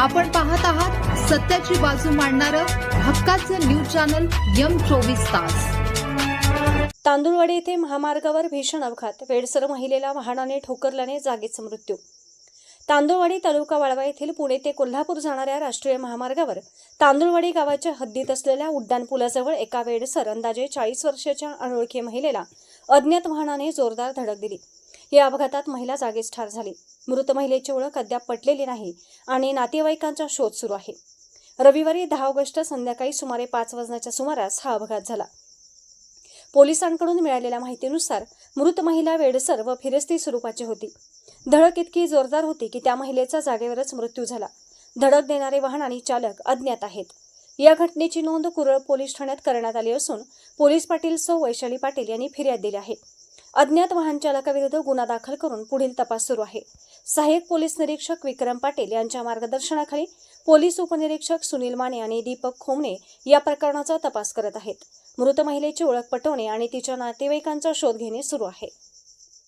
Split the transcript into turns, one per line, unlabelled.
आपण पाहत आहात सत्याची बाजू मांडणारं हक्काचं न्यूज चॅनल यम चोवीस तास.
तांदुळवाडी येथे महामार्गावर भीषण अपघात. वेडसर महिलेला वाहनाने ठोकरल्याने जागीच मृत्यू. तांदुळवाडी तालुका वाळवा येथील पुणे ते कोल्हापूर जाणाऱ्या राष्ट्रीय महामार्गावर तांदुळवाडी गावाच्या हद्दीत असलेल्या उड्डाण पुलाजवळ एका वेडसर अंदाजे चाळीस वर्षाच्या अनोळखी महिलेला अज्ञात वाहनाने जोरदार धडक दिली. या अपघातात महिला जागीच ठार झाली. मृत महिलेची ओळख अद्याप पटलेली नाही आणि नातेवाईकांचा शोध सुरू आहे. रविवारी दहा ऑगस्ट संध्याकाळी सुमारे पाच वाजण्याच्या सुमारास हा अपघात झाला. पोलिसांकडून मिळालेल्या माहितीनुसार मृत महिला वेडसर व फिरस्ती स्वरूपाची होती. धडक इतकी जोरदार होती की त्या महिलेचा जागेवरच मृत्यू झाला. धडक देणारे वाहन आणि चालक अज्ञात आहेत. या घटनेची नोंद कुरळ पोलीस ठाण्यात करण्यात आली असून पोलीस पाटील सौ वैशाली पाटील यांनी फिर्याद दिली आहे. अज्ञात वाहन चालकाविरुद्ध गुन्हा दाखल करून पुढील तपास सुरू आहे. सहाय्यक पोलीस निरीक्षक विक्रम पाटील यांच्या मार्गदर्शनाखाली पोलीस उपनिरीक्षक सुनील माने आणि दीपक खोमणे या प्रकरणाचा तपास करत आहेत. मृत महिलेची ओळख पटवणे आणि तिच्या नातेवाईकांचा शोध घेणे सुरू आहे.